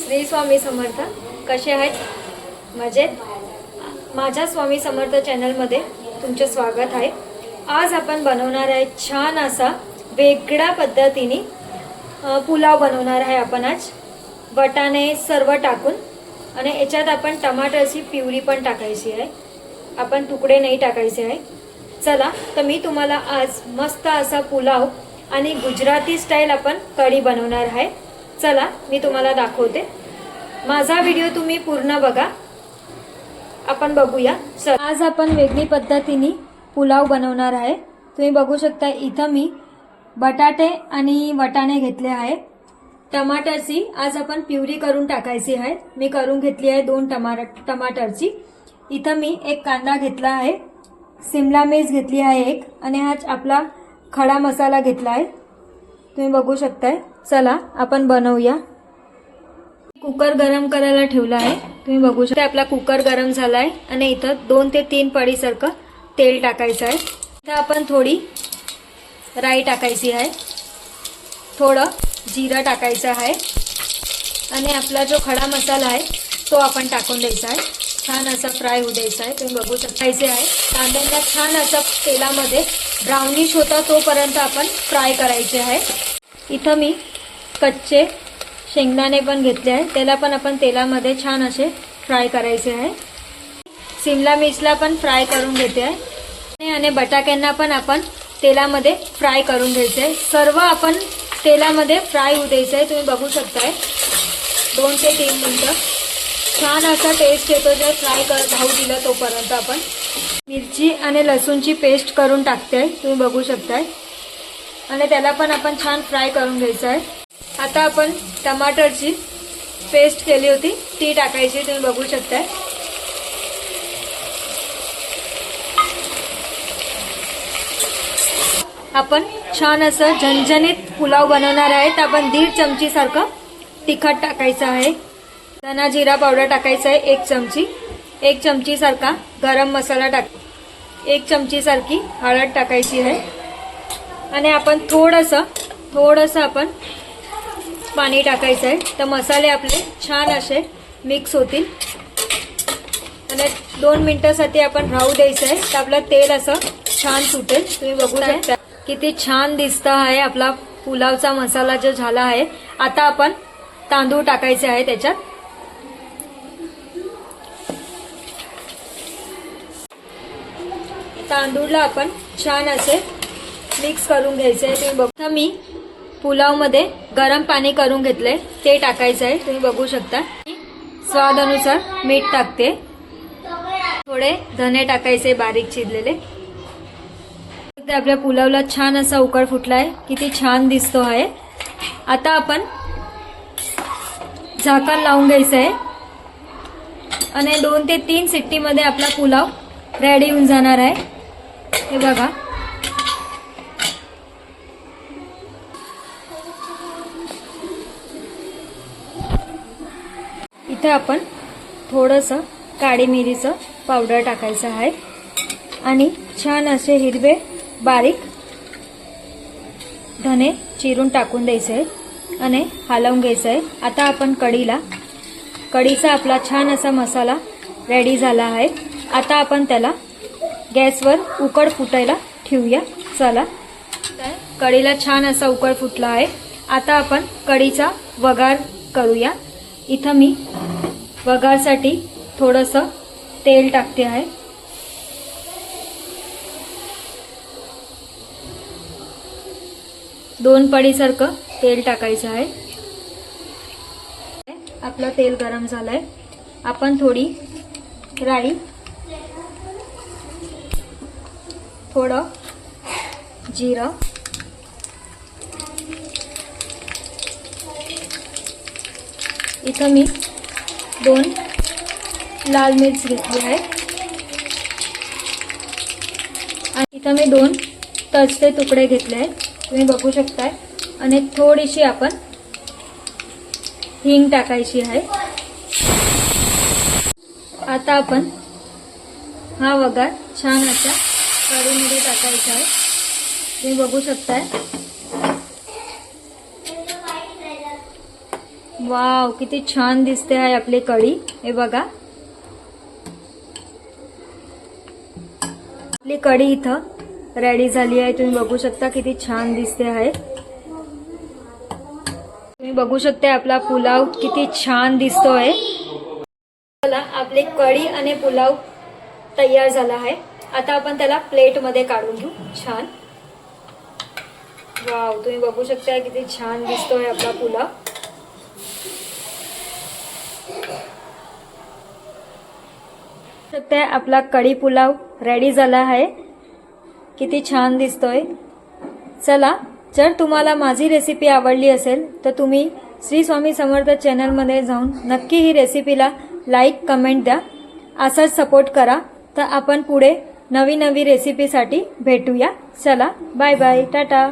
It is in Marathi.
श्री स्वामी समर्थ. कसे आहेत? मजेत? माझ्या स्वामी समर्थ चॅनलमध्ये तुमचे स्वागत आहे. आज आपण बनवणार आहे छान असा वेगळ्या पद्धतीने पुलाव बनवणार आहे आपण आज. वटाणे सर्व टाकून. आणि याच्यात आपण टमाटरची पिवरी पण टाकायची आहे. आपण तुकडे नाही टाकायचे आहे. चला तर मी तुम्हाला आज मस्त असा पुलाव आणि गुजराती स्टाईल आपण कढी बनवणार आहे. चला मी तुम्हाला दाखवते. माझा व्हिडिओ तुम्ही पूर्ण बघा. आपण बघूया. चल. आज आपण वेगळी पद्धतीने पुलाव बनवणार आहे. तुम्ही बघू शकता इथं मी बटाटे आणि वटाणे घेतले आहे टमाटरची आज आपण प्युरी करून टाकायची आहे. मी करून घेतली आहे दोन टमा टमाटरची. इथं मी एक कांदा घेतला आहे. सिमला मिर्च घेतली आहे एक. आणि हा आपला खडा मसाला घेतला आहे. तुम्ही बघू शकताय. चला आपण बनवूया. कुकर गरम करायला ठेवला आहे. तुम्ही बघू शकता आपला कुकर गरम झाला आहे आणि इथं दोन ते तीन पडीसारखं तेल टाकायचं आहे. इथं आपण थोडी राई टाकायची आहे. थोडं जिरं टाकायचं आहे. आणि आपला जो खडा मसाला आहे तो आपण टाकून द्यायचा आहे. छान असा फ्राय होऊ द्यायचा आहे. तुम्ही बघू शकतायचे आहे कांद्यांना छान असं तेलामध्ये ब्राउनिश होता तोपर्यंत आपण फ्राय करायचे आहे. इथं मी कच्चे शेंगदाणे पण घेतले आहे. त्याला पण आपण तेलामध्ये छान असे फ्राय करायचे आहे. शिमला मिरचला पण फ्राय करून घेते आहे. आणि- बटाक्यांना पण आपण तेलामध्ये फ्राय करून घ्यायचे आहे. सर्व आपण तेलामध्ये फ्राय होऊ द्यायचं आहे. तुम्ही बघू शकताय. दोन ते तीन मिनटं. छान असा टेस्ट येतो जर फ्राय कर भाऊ दिला तोपर्यंत आपण. मिरची आणि लसूणची पेस्ट करून टाकते तुम्ही बघू शकताय. आणि त्याला पण आपण छान फ्राय करून घ्यायचं आहे आता आपण टमाटरची पेस्ट केली होती ती टाकायची तुम्ही बघू शकताय. आपण छान असं झणझणीत पुलाव बनवणार आहे तर आपण दीड चमची सारखं तिखट टाकायचं आहे. धना जिरा पावडर टाकायचा आहे एक चमची. एक चमची सारखा गरम मसाला टाक एक चमची सारखी हळद टाकायची आहे. आणि आपण थोडंसं थोडंसं आपण पाणी टाकायचं आहे तर मसाले आपले छान असे मिक्स होतील. आणि दोन मिनिटासाठी आपण राहू द्यायचं आहे तर आपलं तेल असं छान सुटेल. तुम्ही बघू शकता. किती छान दिसतं आहे आपला पुलावचा मसाला जो झाला आहे. आता आपण तांदूळ टाकायचे आहे त्याच्यात. तांदूळला आपण छान असे मिक्स करून घ्यायचे आहे. तुम्ही बघता मी पुलावमध्ये गरम पाणी करून घेतलंय. ते टाकायचं आहे. तुम्ही बघू शकता. स्वादानुसार मीठ टाकते. थोडे धने टाकायचे बारीक चिरलेले. ते आपल्या पुलावला छान असा उकळ फुटलाय. किती छान दिसतो आहे. आता आपण झाकण लावून घ्यायचं आहे. आणि दोन ते तीन सिट्टीमध्ये आपला पुलाव रेडी होऊन जाणार आहे. हे बघा. इथं आपण थोडंसं काळी मिरीचं पावडर टाकायचं आहे. आणि छान असे हिरवे बारीक धने चिरून टाकून द्यायचे आणि हलवून घ्यायचं आहे आता आपण कढीला कढीचा आपला छान असा मसाला रेडी झाला आहे. आता आपण त्याला गॅसवर उकड फुटायला ठेवूया. चला. कढीला छान असा उकड फुटला आहे. आता आपण कढीचा वगार करूया. इथं मी वगारसाठी थोडंसं तेल टाकते आहे. दोन पडीसारखं तेल टाकायचं आहे. आपलं तेल गरम झालंय. आपण थोडी राई थोडं जिरं. इथं मी दोन लाल मिर्च घेतली आहे. आणि इथं मी दोन तजचे तुकडे घेतले आहेत. तुम्ही बघू शकताय. आणि थोडीशी आपण हिंग टाकायची आहे. आता आपण हा वगार छान असा कढीमध्ये टाकायचं आहे. तुम्ही बघू शकताय. वाव किती छान दिसते आहे आपली कढी. हे बघा. आपली कढी इथं रेडी झाली आहे. तुम्ही बघू शकता किती छान दिसते आहे. तुम्ही बघू शकता आपला पुलाव किती छान दिसतोय. चला आपली कढी आणि पुलाव तयार झाला आहे. आता आपण त्याला प्लेटमध्ये काढून घेऊ. छान. वाव तुम्ही बघू शकता किती छान दिसतोय आपला पुलाव शकताय आपला कढी पुलाव रेडी झाला आहे. किती छान दिसतोय. चला जर तुम्हाला माझी रेसिपी आवडली असेल तर तुम्ही श्री स्वामी समर्थ चॅनलमध्ये जाऊन नक्की ही रेसिपीला लाईक कमेंट द्या. असाच सपोर्ट करा. तर आपण पुढे नवी नवी रेसिपीसाठी भेटूया. चला बाय बाय टाटा.